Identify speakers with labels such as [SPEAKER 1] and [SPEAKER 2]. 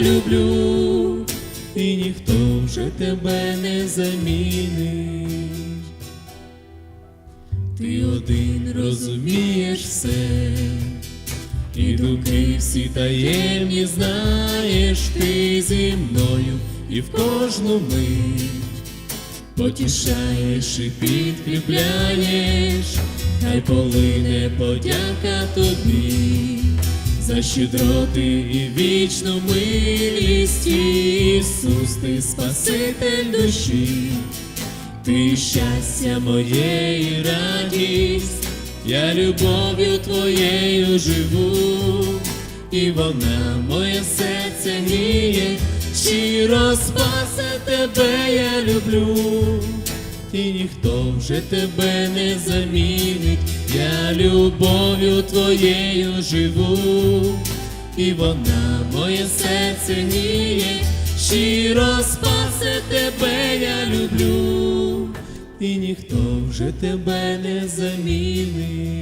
[SPEAKER 1] люблю, і ніхто вже тебе не замінить. Ти один розумієш все, і думки всі таємні знаєш ти зі мною і в кожну мить потішаєш і підкріпляєш, хай полине подяка тобі за щедроти і вічну милість, Ісус, ти Спаситель душі. Ти щастя моє і радість, я любов'ю твоєю живу, і вона моє серце гріє, щиро спасе тебе я люблю, і ніхто вже тебе не замінить, я любов'ю твоєю живу, і вона моє серце ніє, щиро спасе тебе я люблю, і ніхто вже тебе не замінить.